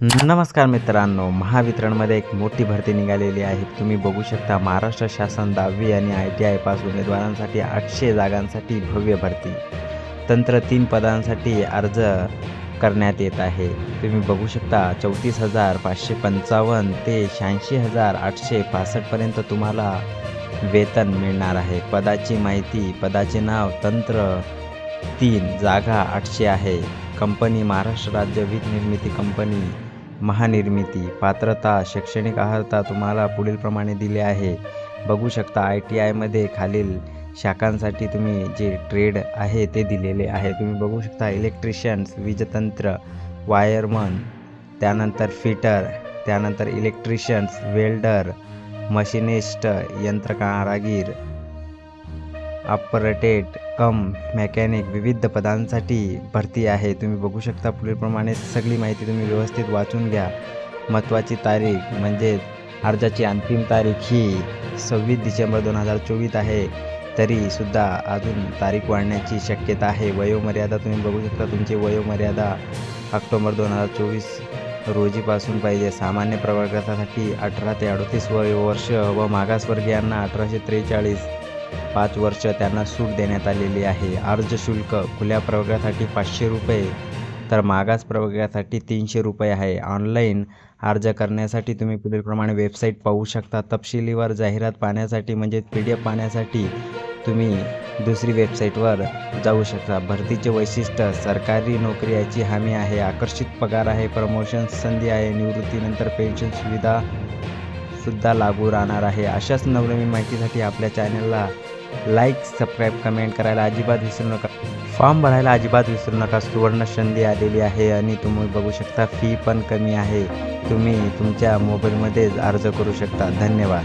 नमस्कार मित्रांनो महावितरणमध्ये एक मोठी भरती निघालेली आहे. तुम्ही बघू शकता महाराष्ट्र शासन दहावी आणि आय टी आय पास उमेदवारांसाठी आठशे जागांसाठी भव्य भरती. तंत्र तीन पदांसाठी अर्ज करण्यात येत आहे. तुम्ही बघू शकता चौतीस हजार पाचशे पंचावन्न ते शहाऐंशी हजार आठशे पासष्टपर्यंत तुम्हाला वेतन मिळणार आहे. पदाची माहिती पदाचे नाव तंत्र तीन जागा आठशे आहे. कंपनी महाराष्ट्र राज्य वीज निर्मिती कंपनी महानिर्मिती पात्रता शैक्षणिक अर्हता तुम्हाला पुढीलप्रमाणे दिले आहे. बघू शकता आय टी आयमध्ये खालील शाखांसाठी तुम्ही जे ट्रेड आहे ते दिलेले आहे. तुम्ही बघू शकता इलेक्ट्रिशियन्स वीजतंत्र वायरमन त्यानंतर फिटर त्यानंतर इलेक्ट्रिशियन्स वेल्डर मशिनिस्ट यंत्रकारागीर ऑपरेटेड कम मेकॅनिक विविध पदांसाठी भरती आहे. तुम्ही बघू शकता पुढीलप्रमाणे सगळी माहिती तुम्ही व्यवस्थित वाचून घ्या. महत्त्वाची तारीख म्हणजे अर्जाची अंतिम तारीख ही सव्वीस डिसेंबर दोन हजार चोवीस आहे. तरीसुद्धा अजून तारीख वाढण्याची शक्यता आहे. वयोमर्यादा तुम्ही बघू शकता तुमची वयोमर्यादा ऑक्टोबर दोन हजार चोवीस रोजीपासून पाहिजे. सामान्य प्रवर्गासाठी अठरा ते अडतीस वय वर्ष व मागासवर्गीयांना अठराशे त्रेचाळीस पाच वर्ष त्यांना सूट देण्यात आलेली आहे. अर्ज शुल्क खुल्या प्रवर्गासाठी पाचशे रुपये तर मागास प्रवर्गासाठी तीनशे रुपये आहे. ऑनलाईन अर्ज करण्यासाठी तुम्ही पुढीलप्रमाणे वेबसाईट पाहू शकता. तपशिलीवर जाहिरात पाहण्यासाठी म्हणजे पी डी एफ पाहण्यासाठी तुम्ही दुसरी वेबसाईटवर जाऊ शकता. भरतीचे वैशिष्ट्य सरकारी नोकरी याची हमी आहे आकर्षित पगार आहे प्रमोशन संधी आहे निवृत्तीनंतर पेन्शन सुविधा सुद्धा लागू राहणार आहे. अशाच नवनवीन माहितीसाठी आपल्या चॅनलला लाईक सबस्क्राईब कमेंट करायला अजिबात विसरू नका. फॉर्म भरायला अजिबात विसरू नका. सुवर्ण संधी आलेली आहे आणि तुम्ही बघू शकता फी पण कमी आहे. तुम्ही तुमच्या मोबाईलमध्येच अर्ज करू शकता. धन्यवाद.